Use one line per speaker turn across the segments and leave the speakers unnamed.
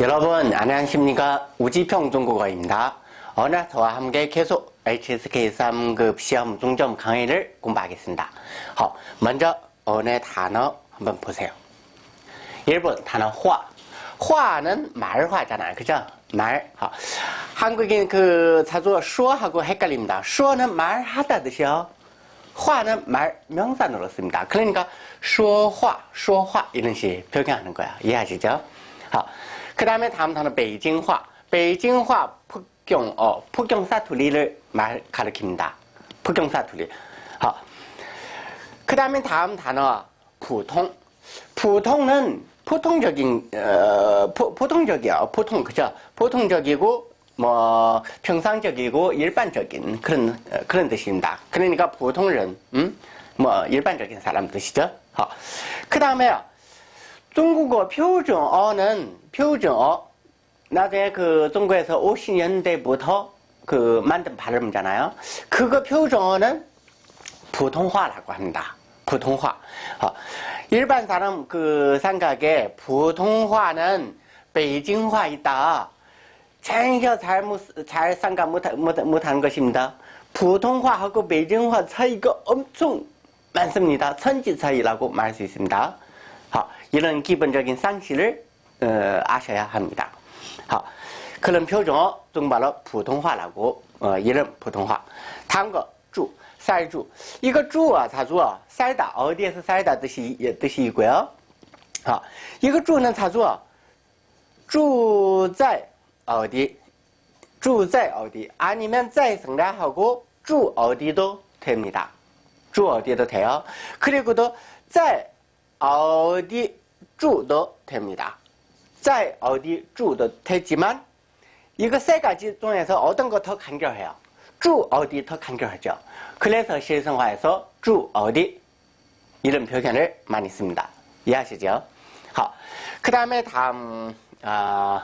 여러분 안녕하십니까 우지평 중국어입니다. 언어서와 함께 계속 HSK 3급 시험 중점 강의를 공부하겠습니다. 어, 먼저 어느 단어 한번 보세요. 1번 단어 화. 화는 말화잖아요. 그죠? 말. 어. 한국인 그 자주 수어하고 헷갈립니다. 수어는 말하다 뜻이요. 화는 말 명사로 씁니다. 그러니까 수화, 수화 이런 식 표현하는 거야. 이해하시죠? 어. 그 다음에 다음 단어 베이징화. 베이징화 북경 어, 북경 사투리를 말 가르칩니다. 북경 사투리. 好.그 다음에 다음 단어 부통. 부통은 보통적인 어, 보, 보통적이요. 보통 그죠? 보통적이고 뭐 평상적이고 일반적인 그런 어, 그런 뜻입니다. 그러니까 보통은 음? 뭐 일반적인 사람 뜻이죠. 어. 그 다음에 중국어 표준어는 표준어 나중에 그 중국에서 50년대부터 그 만든 발음이잖아요. 그거 표준어는 보통화라고 합니다. 보통화. 어, 일반 사람 그 생각에 보통화는 베이징화이다. 전혀 잘못 잘 생각 못, 못, 못한 것입니다. 보통화하고 베이징화 차이가 엄청 많습니다. 천지 차이라고 말할 수 있습니다. 어, 이런 기본적인 상식을 어, 아셔야 합니다. 好, 그런 표준어 중국말로 普通话라고 어, 이런 普通话. 다음 거 住, 쌀주. 이거 住啊, 자주 쌀다, 어디에서 쌀다 뜻이 뜻이 있고요. 好, 이거 住는 자주 住在 어디, 住在 어디, 아니면 在 생략하고 住 어디도 됩니다. 住 어디도 돼요. 그리고도 在 어디 住도 됩니다. 在 어디 住도 되지만 이거 세 가지 중에서 어떤 거 더 간결해요? 住 어디 더 간결하죠. 그래서 실생활에서 住 어디 이런 표현을 많이 씁니다. 이해하시죠? 好, 그 다음에 다음 어,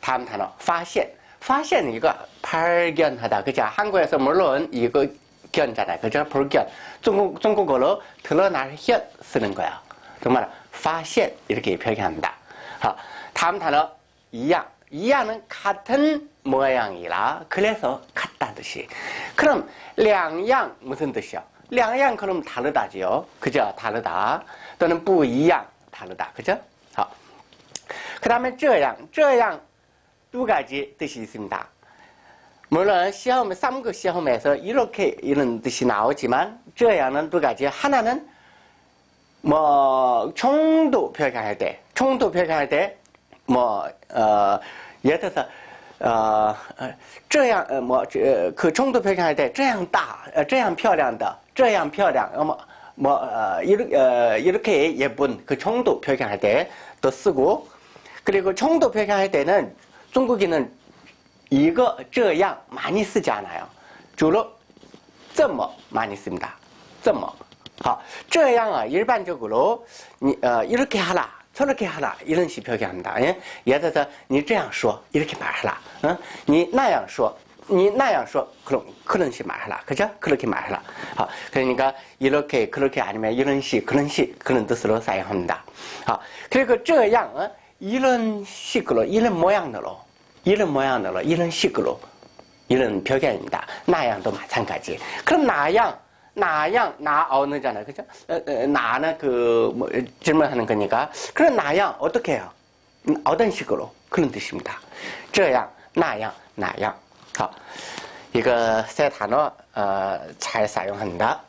다음 단어 发现. 发现 이거 발견하다. 그죠? 한국에서 물론 이거 견잖아요. 그죠? 발견. 중국 중국어로 드러날 현 쓰는 거야. 정말 发现 이렇게 표현합니다. 好, 다음 단어 一样. 一样은 같은 모양이라 그래서 같다 뜻이. 그럼 两样 무슨 뜻이요? 两样 그럼 다르다지요. 그죠? 다르다. 또는 不一样 다르다. 그죠? 好. 그다음에 这样,这样 두 가지 뜻이 있습니다. 물론 시험 3급 시험에서 이렇게 이런 뜻이 나오지만 这样은 두 가지. 하나는 뭐 총도 표현할 때, 총도 표현할 때, 뭐 어, 예를 들어서 어, 这样 뭐, 그 총도 표현할 때, 这样大, 这样漂亮的, 这样漂亮, 뭐, 뭐 어, 이렇게, 어, 이렇게 예쁜 그 총도 표현할 때 또 쓰고, 그리고 총도 표현할 때는 중국인은 이거, 这样 많이 쓰지 않아요. 주로 这么 많이 씁니다. 这么. 好, 这样啊, 일반적으로 어, 이렇게 하라, 저렇게 하라 이런 식 표현합니다. 예? 예를 들어서 你这样说 이렇게 말하라. 어? 你那样说你那样说 그럼 그런 식 말하라. 그죠? 그렇게 말하라. 어, 그러니까 이렇게 그렇게 아니면 이런 식 그런 식 그런 뜻으로 사용합니다. 어, 그리고 这样 어? 이런 식으로 이런 모양으로 이런 모양으로 이런 식으로 이런 표현입니다. 나양도 마찬가지. 그럼 나양 나양 나 어느잖아요. 그죠? 어, 어, 나는 그 뭐, 질문하는 거니까. 그럼 나양 어떻게 해요? 어떤 식으로 그런 뜻입니다. 这样 나양 나양. 好, 이거 세 단어 어, 잘 사용한다.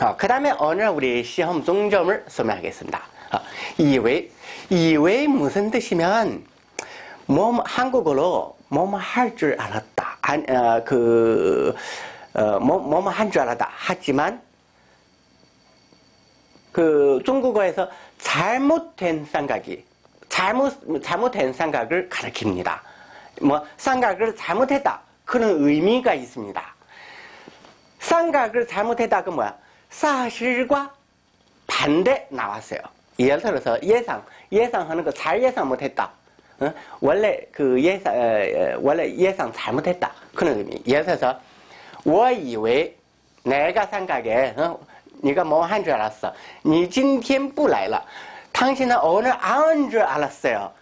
어, 그 다음에 오늘 우리 시험 중점을 설명하겠습니다. 어, 이외 이외 무슨 뜻이면 뭐 한국어로 뭐뭐 할 줄 알았다. 안, 어, 그 어, 뭐, 뭐뭐 한 줄 알았다. 하지만, 그, 중국어에서 잘못된 생각이, 잘못, 잘못된 생각을 가리킵니다. 뭐, 생각을 잘못했다. 그런 의미가 있습니다. 생각을 잘못했다. 그 뭐야? 사실과 반대 나왔어요. 예를 들어서 예상, 예상하는 거 잘 예상 못했다. 어? 원래 그 예상, 어, 원래 예상 잘못했다. 그런 의미. 예를 들어서, 我以为 내가 생각에 어? 네가 뭐 한 줄 알았어. 你今天不来了. 당신은 오늘 안 온 줄 알았어요.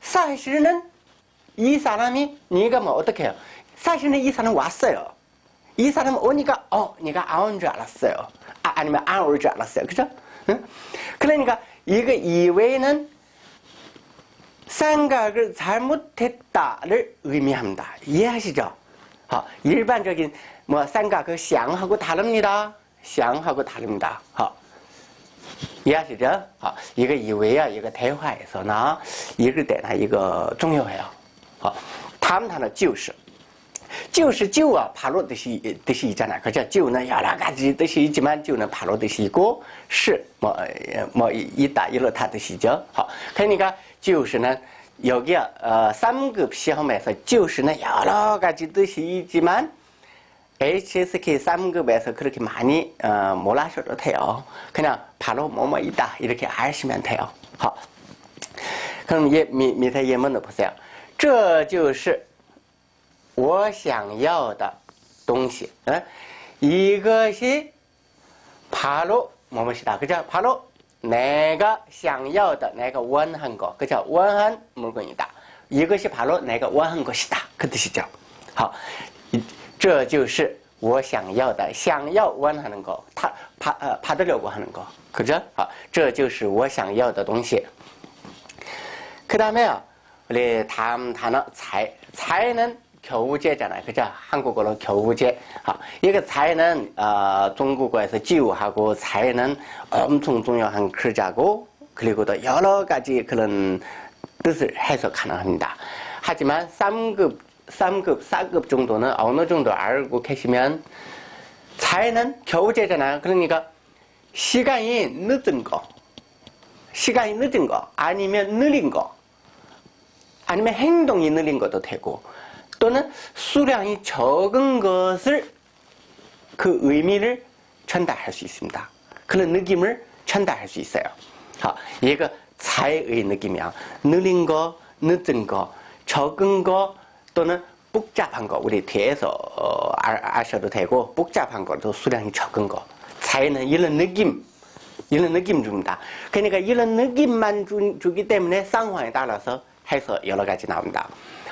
사실은 이 사람이 네가 뭐 어떻게 해요? 사실은 이 사람 왔어요. 이 사람 오니까 어 네가 안 온 줄 알았어요. 아, 아니면 안 올 줄 알았어요. 그죠? 응? 그러니까 이거 이외에는 생각을 잘못했다를 의미합니다. 이해하시죠? 어, 일반적인 뭐 생각을 쌍하고 다릅니다. 쌍하고 다릅니다. 어. 이해하시죠? 어, 이거 이외에 이거 대화에서나 읽을 때나 이거 중요해요. 어, 다음 단어 就是就是就啊 바로 뜻이 뜻이 있잖아요. 그죠? 就는 여러 가지 뜻이 있지만 就는 바로 뜻이 있고 是뭐뭐 있다 이렇다 뜻이죠. 어, 그러니까 就是는 여기 어, 3급 시험에서 就是는 여러 가지 뜻이 있지만 HSK 3급에서 그렇게 많이 어, 몰라셔도 돼요. 그냥 바로 뭐뭐 있다 이렇게 아시면 돼요. 好, 그럼 예, 밑, 밑에 예문을 보세요. 这就是我想要的东西. 어? 이것이 바로 뭐뭐이다. 그죠? 바로 내가 想要的, 내가 원한 거. 그죠? 원한 물건이다. 이것이 바로 내가 원한 것이다. 그 뜻이죠. 好,这就是我想要的，想要원하는 거， 他받어받으려고하는 거， 그죠好，这就是我想要的东西。그다음에우리다음단어잘잘는 겨우제잖아요 그죠 한국어로 겨우제好，이거잘는어 중국어에서 지우하고잘는엄청 중요한 글자고 그리고 또 여러 가지 그런 뜻을 해석 가능합니다 하지만 3급 3급, 4급 정도는 어느 정도 알고 계시면 자해는 겨우제잖아요. 그러니까 시간이 늦은 거, 시간이 늦은 거, 아니면 느린 거, 아니면 행동이 느린 것도 되고, 또는 수량이 적은 것을 그 의미를 전달할 수 있습니다. 그런 느낌을 전달할 수 있어요. 자, 얘가 자의 느낌이야. 느린 거, 늦은 거, 적은 거, 또는 복잡한 거 우리 뒤에서 어, 아, 셔도 되고 복잡한 것도 수량이 적은 거 자연은 이런 느낌 이런 느낌 줍니다. 그러니까 이런 느낌만 주, 주기 때문에 상황에 따라서 해서 여러 가지 나옵니다.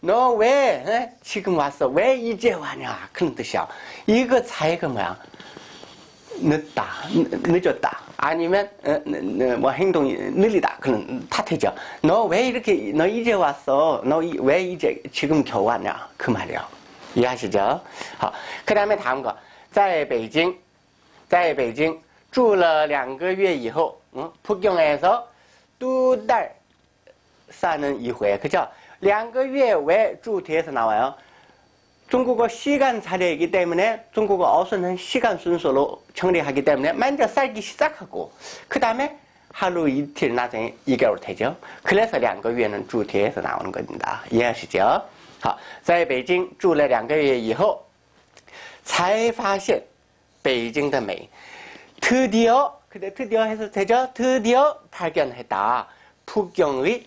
너 왜 지금 왔어? 왜 이제 와냐? 그런 뜻이야. 이거 차이가 뭐야? 늦다, 늦었다. 아니면 어, 뭐 행동이 느리다. 그런 탓이죠. 너 왜 이렇게 너 이제 왔어? 너 왜 이제 지금 겨우 왔냐? 그 말이야. 이해하시죠? 好,그 다음에 다음 거. 在北京,在北京住了两个月以后, 어? 북경에서 두 달 사는 이후에, 그죠? 两个月왜 주 뒤에서 나와요? 중국어 시간 차례이기 때문에 중국어 어수는 시간 순서로 정리하기 때문에 먼저 살기 시작하고 그 다음에 하루 이틀 나중에 2개월 되죠. 그래서 两个月는 주 뒤에서 나오는 겁니다. 이해하시죠? 好，在北京住了两个月以后，才发现北京的美。드디어그래드디어해서되죠드디어발견했다북경의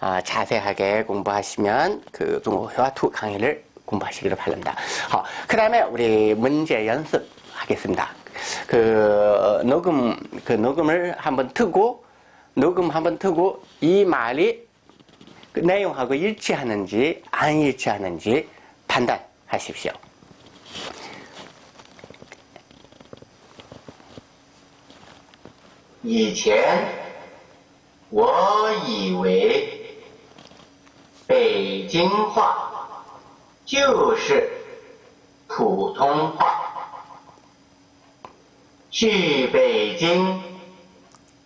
아, 자세하게 공부하시면 그 중국회화 투 강의를 공부하시기를 바랍니다. 자, 그 다음에 우리 문제 연습하겠습니다. 그 녹음 그 녹음을 한번 트고 녹음 한번 트고 이 말이 그 내용하고 일치하는지 안 일치하는지 판단하십시오.
以前我以为 北京话就是普通话，
去北京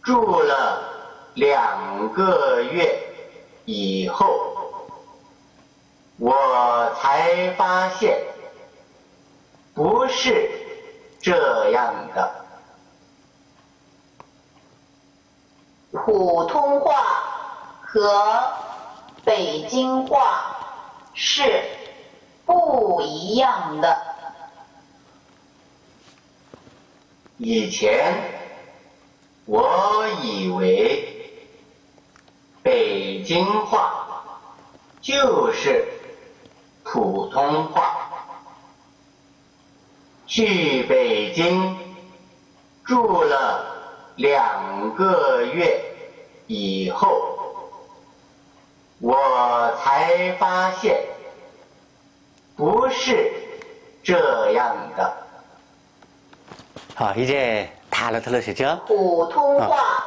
住了两个月以后，我才发现不是这样的。
普通话和北京话是不一样的。
以前我以为北京话就是普通话。去北京住了两个月以后，我才发现不是这样的。好，이제다알아들으시죠？
普通话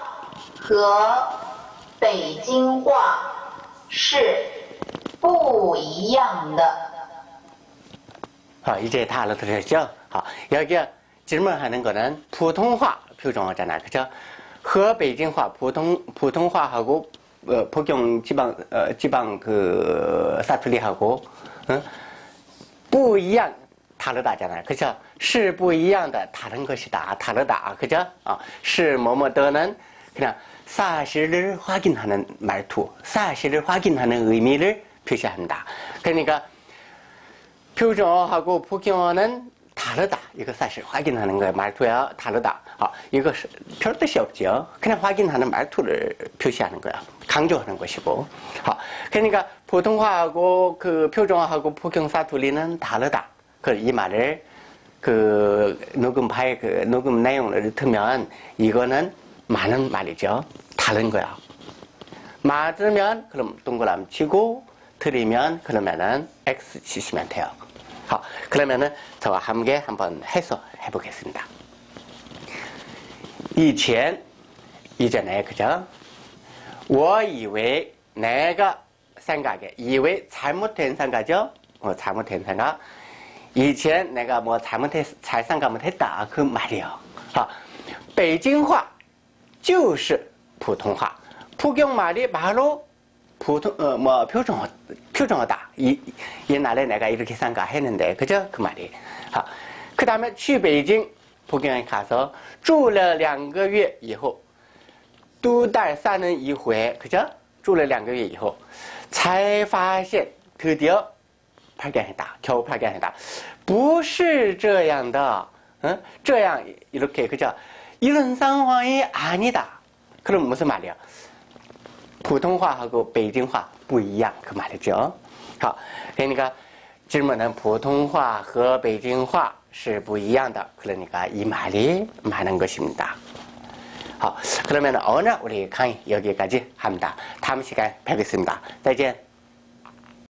和北京话是不一样的。
어, 이제 다 알아들으셨죠? 어, 여기에 질문하는 거는普通话 표준어잖아. 그죠? 和北京话 普通, 普通话하고 어, 복용 지방, 어, 지방 그 사투리하고 어? 不一样 다르다잖아요. 그죠? 是不一样的 다른 것이다. 다르다. 그죠? 어, 是 뭐뭐더는 그냥 사실을 확인하는 말투, 사실을 확인하는 의미를 표시한다. 그러니까 표준어하고 복용어는 다르다. 이거 사실 확인하는 거예요. 말투야 다르다. 아, 이거 별 뜻이 없죠. 그냥 확인하는 말투를 표시하는 거야. 강조하는 것이고. 아, 그러니까 보통화하고 그 표준어하고 복용 사투리는 다르다. 그 이 말을 그 녹음 파일 그 녹음 내용을 듣면 이거는 많은 말이죠. 다른 거야. 맞으면 그럼 동그라미 치고 틀리면 그러면은 X 치시면 돼요. 好, 그러면은 저와 함께 한번 해서 해보겠습니다. 以前 이전에 그죠? 我以为 내가 생각에 以为 잘못된 생각이죠? 어, 잘못된 생각. 以前 내가 뭐 잘못했 잘 생각을 했다 그 말이에요. 好, 北京话就是 普通话. 북경말이 바로 보통 어, 뭐 표준어 표준어다. 이 옛날에 내가 이렇게 생각했는데 그죠? 그 말이. 아, 그 다음에 去北京 북경에 가서 住了两个月以后 두달 사는 이후에 그죠? 住了两个月以后才发现 드디어 발견했다. 겨우 발견했다. 不是这样的. 어? 这样 이렇게 그죠? 이런 상황이 아니다. 그럼 무슨 말이야? 普通话하고 北京话不一样그 말이죠. 好, 그러니까 질문은 普通话和 北京话是不一样的. 그러니까 이 말이 많은 것입니다. 好, 그러면 오늘 우리 강의 여기까지 합니다. 다음 시간에 뵙겠습니다. 再见.